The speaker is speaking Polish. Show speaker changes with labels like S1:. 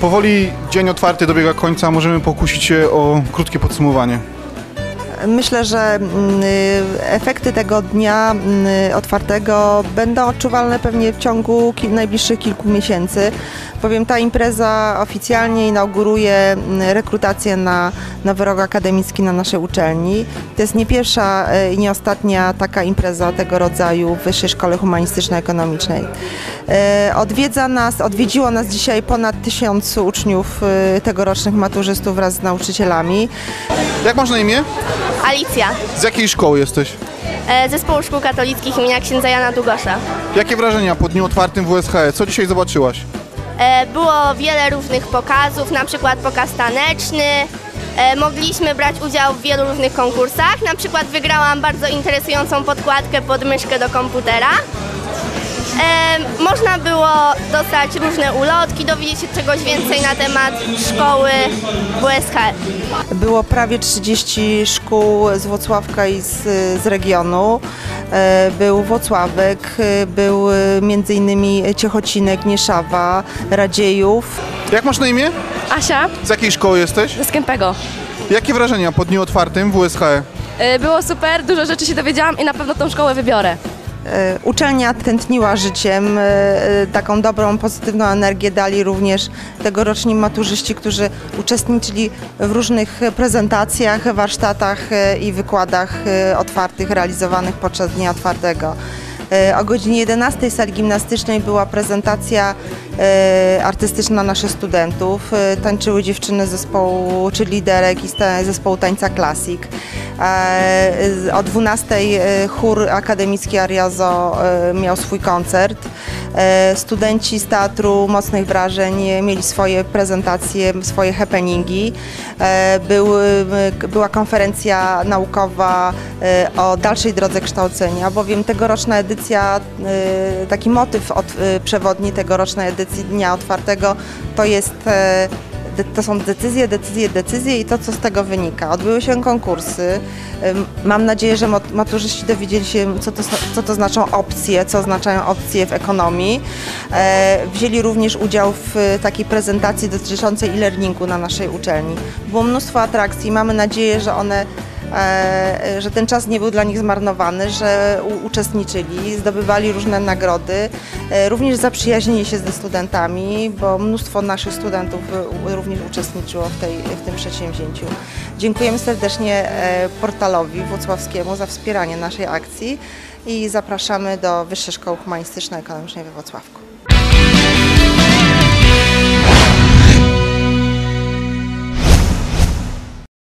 S1: Powoli dzień otwarty dobiega końca, możemy pokusić się o krótkie podsumowanie.
S2: Myślę, że mm, y, efekty tego dnia mm, otwartego będą odczuwalne pewnie w ciągu najbliższych kilku miesięcy, bowiem ta impreza oficjalnie inauguruje mm, rekrutację na nowy rok akademicki na naszej uczelni. To jest nie pierwsza y, i nie ostatnia taka impreza tego rodzaju w Wyższej Szkole Humanistyczno-Ekonomicznej. Y, Odwiedza nas, odwiedziło nas dzisiaj ponad tysiąc uczniów tegorocznych maturzystów wraz z nauczycielami.
S1: Jak masz na imię?
S3: Alicja,
S1: Z jakiej szkoły jesteś?
S3: e, Zespołu Szkół Katolickich imienia księdza Jana Długosza.
S1: Jakie wrażenia po dniu otwartym WSHE? Co dzisiaj zobaczyłaś?
S3: E, Było wiele różnych pokazów, na przykład pokaz taneczny. E, Mogliśmy brać udział w wielu różnych konkursach. Na przykład wygrałam bardzo interesującą podkładkę pod myszkę do komputera. E, Można było dostać różne ulotki, dowiedzieć się czegoś więcej na temat szkoły WSH.
S2: Było prawie 30 szkół z Włocławka i z, z regionu. E, Był Włocławek, e, był e, między innymi Ciechocinek, Nieszawa, Radziejów.
S1: Jak masz na imię?
S4: Asia
S1: Z jakiej szkoły jesteś?
S4: z Kępego.
S1: Jakie wrażenia po dniu otwartym WSHE?
S4: Y, Było super, dużo rzeczy się dowiedziałam i na pewno tą szkołę wybiorę.
S2: E, Uczelnia tętniła życiem, e, e, taką dobrą, pozytywną energię dali również tegoroczni maturzyści, którzy uczestniczyli w różnych prezentacjach, warsztatach i wykładach otwartych realizowanych podczas dnia otwartego. E, O godzinie 11 w sali gimnastycznej była prezentacja e, artystyczna naszych studentów. E, Tańczyły dziewczyny zespołu, czy liderek i zespołu tańca klasik. O 12 e, chór akademicki Ariazo miał swój koncert. Studenci z Teatru Mocnych Wrażeń mieli swoje prezentacje, swoje happeningi. Był, była konferencja naukowa o dalszej drodze kształcenia, bowiem tegoroczna edycja, e, taki motyw od, e, przewodni tegorocznej edycji Dnia Otwartego to jest e, to są decyzje, decyzje, decyzje i to, co z tego wynika. Odbyły się konkursy. Ym, Mam nadzieję, że mat- maturzyści dowiedzieli się, co to, co to znaczą opcje, co oznaczają opcje w ekonomii. E, Wzięli również udział w takiej prezentacji dotyczącej e-learningu na naszej uczelni. Było mnóstwo atrakcji. Mamy nadzieję, że one że ten czas nie był dla nich zmarnowany, że uczestniczyli, zdobywali różne nagrody, e, również zaprzyjaźnili się ze studentami, bo mnóstwo naszych studentów e, również uczestniczyło w, tej, w tym przedsięwzięciu. Dziękujemy serdecznie e, portalowi włocławskiemu za wspieranie naszej akcji i zapraszamy do Wyższej Szkoły Humanistyczno-Ekonomicznej we Włocławku.